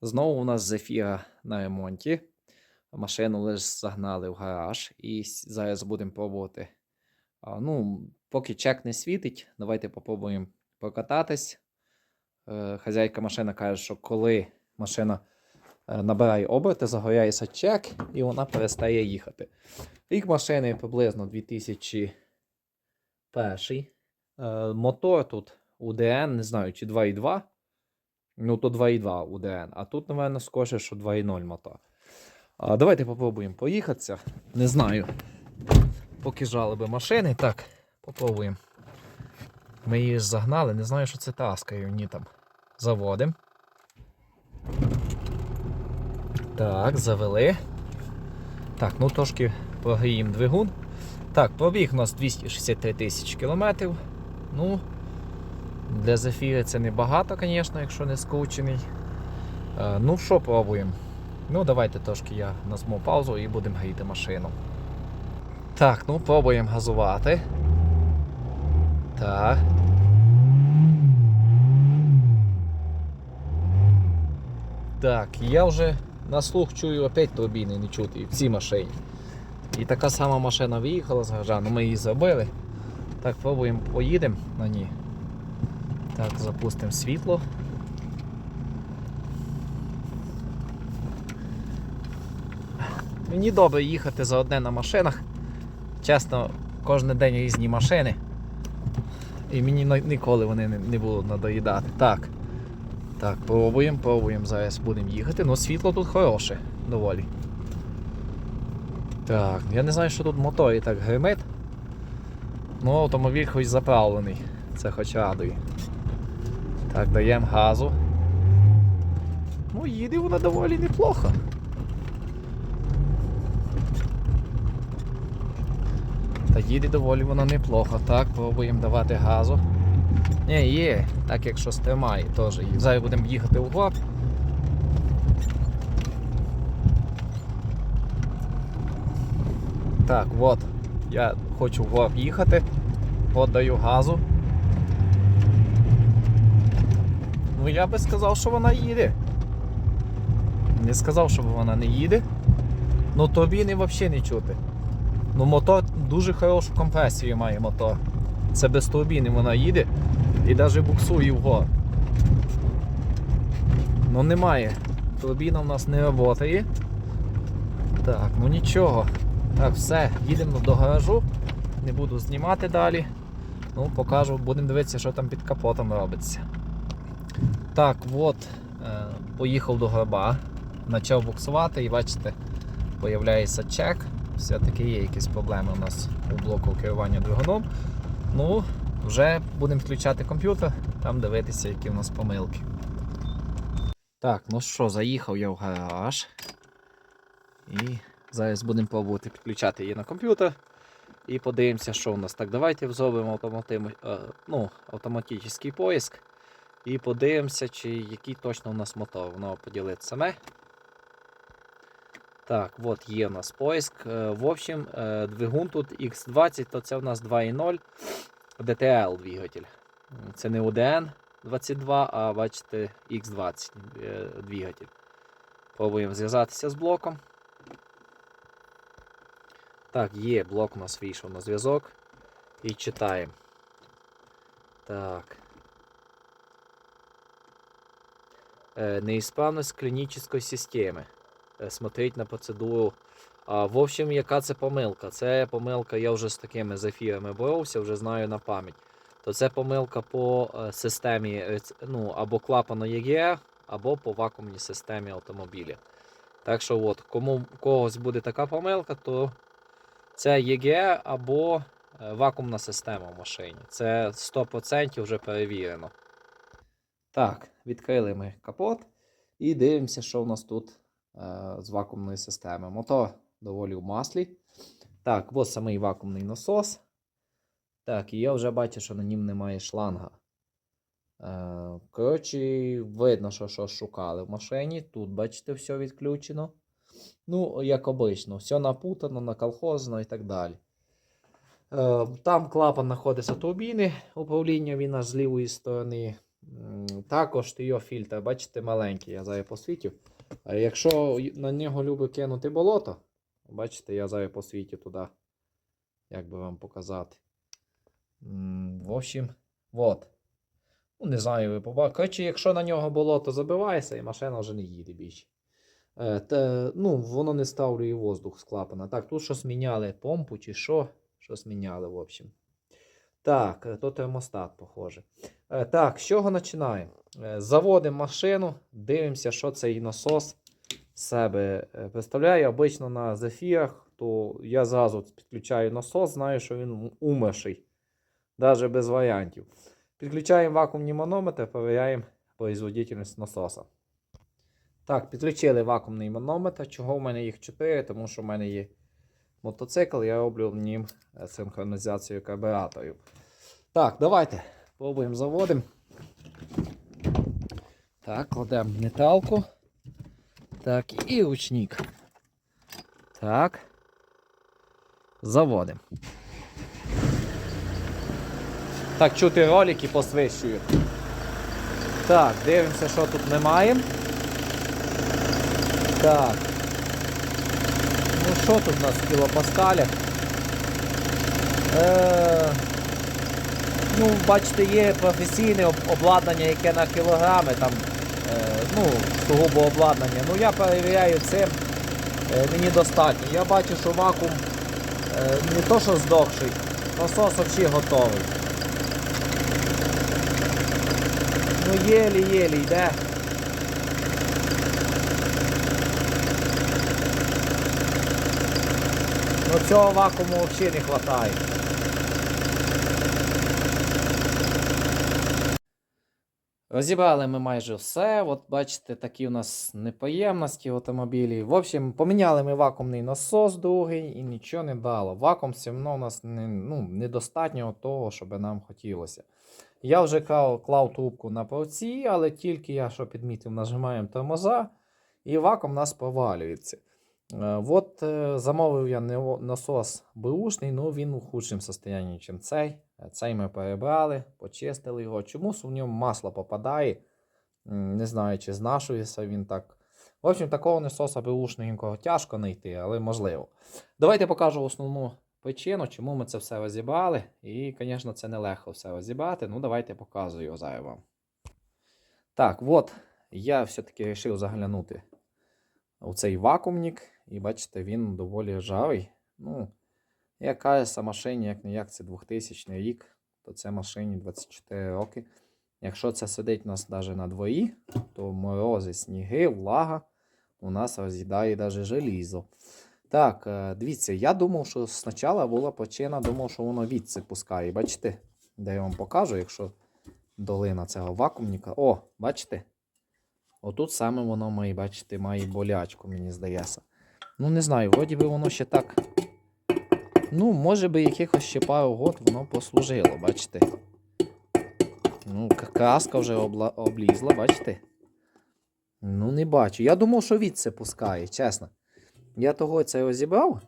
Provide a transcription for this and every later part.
Знову у нас зефіра на ремонті. Машину лише загнали в гараж і зараз будемо пробувати. Ну, поки чек не світить, давайте попробуємо прокататись. Е, хазяйка машини каже, що коли машина е, набирає оберти, загоряється чек і вона перестає їхати. Рік машини приблизно 2001. Е, мотор тут UDN, не знаю, чи 2.2. Ну, то 2.2 UDN, а тут, напевно, скоріше, що 2.0 мотор. А, давайте попробуємо поїхатися. Не знаю. Поки жалоби машини. Так, попробуємо. Ми її загнали, не знаю, що це таскає. Ні там. Заводимо. Так, завели. Так, ну трошки прогріємо двигун. Так, пробіг у нас 263 тисячі кілометрів. Ну, для зефіри це небагато, звісно, якщо не скручений. Е, ну що, пробуємо? Ну, давайте трошки я нажму паузу і будемо гріти машину. Так, ну пробуємо газувати. Так. Так, я вже на слух чую опять турбіни не чути в цій машині. І така сама машина виїхала з гаража, ну ми її забили. Так, пробуємо, поїдемо на ній. Так, запустимо світло. Мені добре їхати за одне на машинах. Чесно, кожен день різні машини. І мені ніколи вони не, будуть надоїдати. Так. Так, пробуємо, пробуємо. Зараз будемо їхати. Ну, світло тут хороше, доволі. Так, я не знаю, що тут мотор і так гримить. Ну, автомобіль хоч заправлений. Це хоч радує. Так, даємо газу. Ну, їде вона доволі неплохо. Та їде доволі вона неплохо. Так, пробуємо давати газу. Ні, є, так якщо стримає, теж. Зараз будемо їхати у горб. Так, от. Я хочу в горб їхати. От даю газу. Ну я би сказав, що вона їде. Не сказав, що вона не їде. Ну турбіни взагалі не чути. Ну мотор дуже хорошу компресію має мотор. Це без турбіни вона їде і навіть буксує вгору. Ну немає. Турбіна в нас не працює. Так, ну нічого. Так, все, їдемо до гаражу. Не буду знімати далі. Ну, покажу, будемо дивитися, що там під капотом робиться. Так, от, е, поїхав до гроба, почав буксувати і бачите, появляється чек. Все-таки є якісь проблеми у нас у блоку керування двигуном. Ну, вже будемо включати комп'ютер, там дивитися, які у нас помилки. Так, ну що, заїхав я в гараж. І зараз будемо пробувати підключати її на комп'ютер. І подивимося, що у нас. Так, давайте зробимо автоматим... е, ну, автоматичний поиск. І подивимося, чи який точно у нас мотор. Воно поділить саме. Так, от є у нас поиск. Е, В общем, е, двигун тут X20, то це у нас 2.0 DTL двигатель. Це не UDN 22, а бачите, X20 е, двигатель. Пробуємо зв'язатися з блоком. Так, є, блок у нас вийшов на зв'язок. І читаємо. Так. Неисправность клінічної системи. Е, Смотреть на процедуру. А, в общем, яка це помилка? Це помилка, я вже з такими зефірами боровся, вже знаю на пам'ять. То це помилка по е, системі ну, або клапану EGR, або по вакуумній системі автомобіля. Так що, от, кому когось буде така помилка, то це EGR або е, вакуумна система в машині. Це 100% вже перевірено. Так, відкрили ми капот і дивимося, що в нас тут е, з вакуумної системи. Мотор доволі в маслі. Так, ось самий вакуумний насос. Так, і я вже бачу, що на нім немає шланга. Е, коротше, видно, що щось шукали в машині. Тут, бачите, все відключено. Ну, як обично, все напутано, наколхозно і так далі. Е, там клапан знаходиться турбіни управління, він аж з лівої сторони. Також його фільтр, бачите, маленький, я зараз посвітив. А якщо на нього любить кинути болото, бачите, я зараз посвітю туди. Як би вам показати. В общем, от. Ну, не знаю, ви побачите. Коротше, якщо на нього болото забивається, і машина вже не їде більше. Е, та, ну, воно не ставлює воздух з клапана. Так, тут щось міняли помпу чи що. Щось міняли, в общем. Так, е, то термостат, похоже. Е, Так, з чого починаємо? Е, Заводимо машину, дивимося, що цей насос себе е, представляє. Обично на зефірах, то я зразу підключаю насос, знаю, що він умерший, навіть без варіантів. Підключаємо вакуумні манометри, перевіряємо производительність насоса. Так, підключили вакуумний манометр. Чого в мене їх 4? Тому що в мене є мотоцикл, я роблю в нім синхронізацію карбюраторів. Так, давайте пробуємо заводимо. Так, кладемо нейтралку. Так, і ручник. Так. Заводимо. Так, чути ролики посвищую. Так, дивимося, що тут маємо. Так. Ну що тут у нас в кілопаскалях? Е, ну, бачите, є професійне обладнання, яке на кілограми, там, е, ну, сугубо обладнання. Ну, я перевіряю цим, е, мені достатньо. Я бачу, що вакуум е, не то, що здохший, насос взагалі готовий. Ну, єлі-єлі йде. Ну цього вакууму взагалі не вистачає. Розібрали ми майже все. От бачите, такі у нас непоємності в автомобілі. В общем, поміняли ми вакуумний насос другий і нічого не дало. Вакуум все одно у нас не, ну, недостатньо того, що би нам хотілося. Я вже клав, клав трубку на провці, але тільки я, що підмітив, нажимаємо тормоза, і вакуум у нас провалюється. Е, От е, замовив я насос бушний, ну він у худшому стані, ніж цей. Е, Цей ми перебрали, почистили його. Чомусь в ньому масло попадає. Не знаю, чи знашується він так. В общем, такого насоса бушненького тяжко знайти, але можливо. Давайте покажу основну причину, чому ми це все розібрали. І, звісно, це нелегко все розібрати. Ну, давайте показую його зараз вам. Так, от, я все-таки вирішив заглянути у цей вакуумник. І бачите, він доволі ржавий. Ну, як кажеться, машині, як не як це 2000 рік, то це машині 24 роки. Якщо це сидить у нас навіть на дворі, то морози, сніги, влага у нас роз'їдає навіть желізо. Так, е, дивіться, я думав, що спочатку була причина, думав, що воно відси пускає. Бачите, де я вам покажу, якщо долина цього вакуумника. О, бачите? Отут саме воно має, бачите, має болячку, мені здається. Ну, не знаю, вроді би воно ще так. Ну, може би якихось ще пару год воно послужило, бачите? Ну, краска вже обла... облізла, бачите? Ну, не бачу. Я думав, що від це пускає, чесно. Я того це розібрав.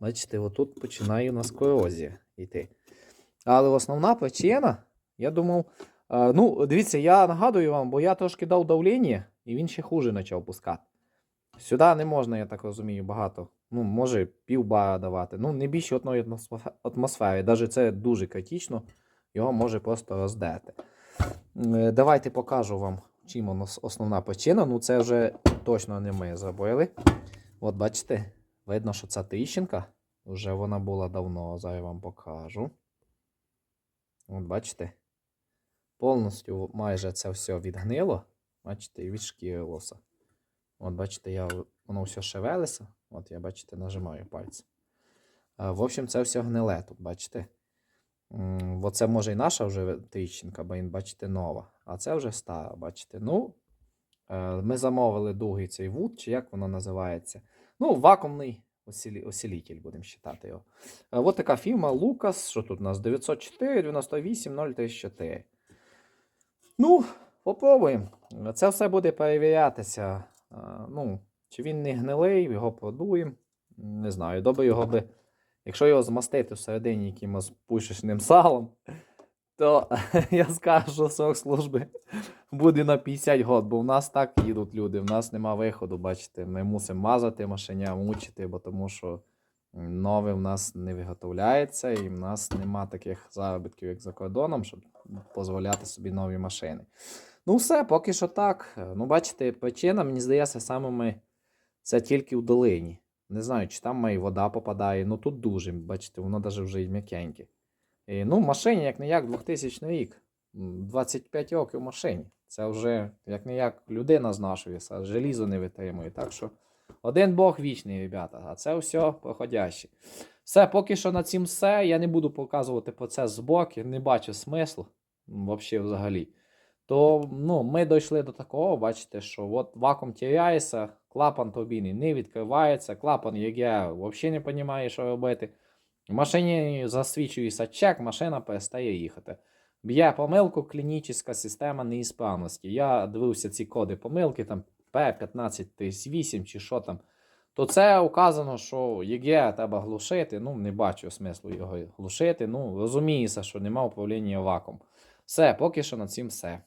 Бачите, отут починає у нас корозія йти. Але основна причина, я думав. е, ну, дивіться, я нагадую вам, бо я трошки дав давлення, і він ще хуже почав пускати. Сюди не можна, я так розумію, багато. Ну, може, півбара давати. Ну, не більше одної атмосфери. Навіть це дуже критично, його може просто роздерти. Е, Давайте покажу вам, чим воно с- основна причина. Ну, це вже точно не ми зробили. От бачите, видно, що ця тріщинка. Вже вона була давно, зараз я вам покажу. От бачите. Повністю майже це все відгнило. Бачите, і відшкірилося. От бачите, я, воно все шевелиться. От я, бачите, нажимаю пальцем. А, в общем, це все гниле тут, бачите. Оце може і наша вже тріщинка, бо він, бачите, нова. А це вже стара, бачите. Ну, е, ми замовили другий цей вуд, чи як воно називається. Ну, вакуумний осілі, осілітель, будемо вважати його. Е, От така фірма Lucas, що тут у нас 904 98 034. Ну, попробуємо. Це все буде перевірятися. Е, Ну, чи він не гнилий, його продуємо. Не знаю, добре його би. Якщо його змастити всередині якимось пушечним салом, то я скажу, що срок служби буде на 50 год, бо в нас так їдуть люди, в нас нема виходу, бачите, ми мусимо мазати машиня, мучити, бо тому що нове в нас не виготовляється, і в нас нема таких заробітків, як за кордоном, щоб дозволяти собі нові машини. Ну, все, поки що так. Ну, бачите, причина, мені здається, самими це тільки в долині. Не знаю, чи там і вода попадає. Ну тут дуже, бачите, воно навіть вже і м'якеньке. Ну, машині, як не як 2000 рік. 25 років машині. Це вже як не як людина знашується, желізо не витримує. Так що один Бог вічний, ребята, а це все проходяще. Все, поки що на цім все. Я не буду показувати процес зборки, не бачу смислу взагалі. То ну, ми дійшли до такого, бачите, що от вакуум тіряється, клапан турбіни не відкривається, клапан ЄГР взагалі не розуміє, що робити. В машині засвічується чек, машина перестає їхати. Б'є помилку клінічна система неісправності. Я дивився ці коди помилки, там P1538 чи що там. То це указано, що ЄГР треба глушити. Ну, не бачу смислу його глушити. Ну, розуміється, що нема управління вакуум. Все, поки що на цим все.